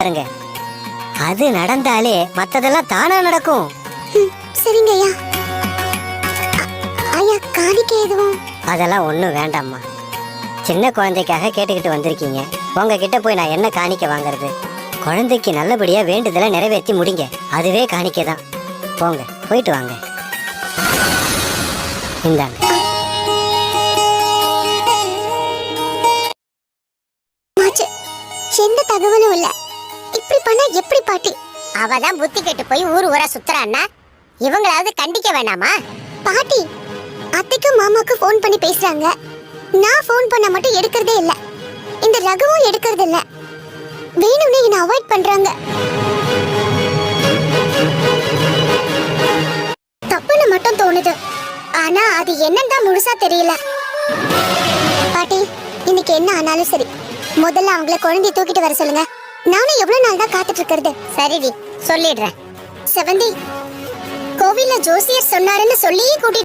பாருங்க. அது நடந்தாலே மத்ததெல்லாம் தானா நடக்கும். சரிங்க ஐயா. ஐயா காணிக்கை எதுவும்? அதெல்லாம் ஒன்றும் வேண்டாம்மா. சின்ன குழந்தைக்காக கேட்டுக்கிட்டு வந்திருக்கீங்க. உங்ககிட்ட போய் நான் என்ன காணிக்க வாங்குறது? குழந்தைக்கு நல்லபடியா வேண்டுதலை நிறைவேற்றி முடிங்க. அதுவே காணிக்கை தான் போங்க போயிட்டு வாங்க. இந்தாங்க. எந்த தகவலும் இல்ல. இப்படி பண்ணா எப்படி பாட்டி? அவதான் புத்தி கெட்டு போய் ஊர் ஊரா சுத்துறான்னா? இவங்களாவது கண்டிக்க வேணாமா? பாட்டி அத்தைக்கும் மாமாக்கும் ஃபோன் பண்ணி பேசுறாங்க. நான் ஃபோன் பண்ண மட்டும் எடுக்கிறதே இல்ல. இந்த ரகுவும் எடுக்கிறது இல்ல. வேணும்னே என்ன அவாய்ட் பண்றாங்க. தப்புன்னு மட்டும் தோணுது. ஆனா அது என்னன்னு தான் முழுசா தெரியல. பாட்டி இன்னைக்கு என்ன ஆனாலும் சரி. முதல்ல அவங்கள குழந்தைய தூக்கிட்டு வர சொல்லுங்க. நானும் எவ்வளவு நாள் தான் காத்துட்டு இருக்கிறது சரிடி சொல்லிடுறேன். செவந்தி கோவில ஜோசியர் சொன்னாருன்னு சொல்லியே கூட்டிட்டு